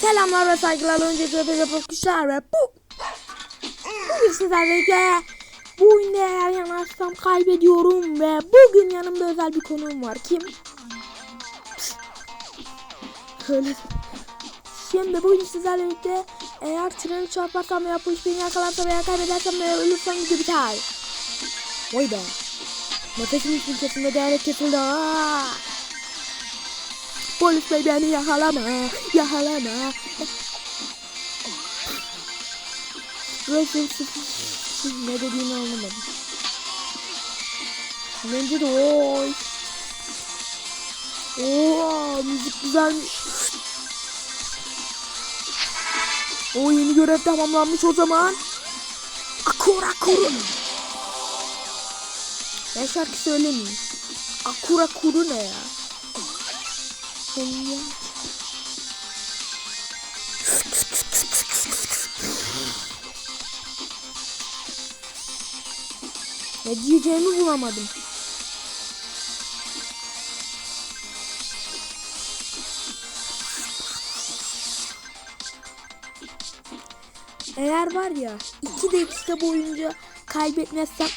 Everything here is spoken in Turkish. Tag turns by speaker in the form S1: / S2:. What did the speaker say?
S1: Selamlar ve saygılar önce göbek bakışlar ve bu Bugün sizlerle bu oyunda eğer yanarsam kaybediyorum ve bugün yanımda özel bir konuğum var. Kim? Şöyle. Şimdi bugün sizlerle birlikte eğer treni çarparsam veya polis beni yakalarsa veya kaybedersem veya ölürsem video biter. Vay be. Nefesim için kesildi, değerli kesildi. Aa! Polis bey beni yakalama, yakalama. Burası siz ne dediğini anlamadım. Bence de oy. Oo, müzik güzelmiş. O yeni görev tamamlanmış o zaman. Akura kuru. Ben şarkı söylemeyeyim. Akura kuru ne ya? Ya. Ne diyeceğimi bulamadım. Eğer var ya iki dakika boyunca kaybetmezsem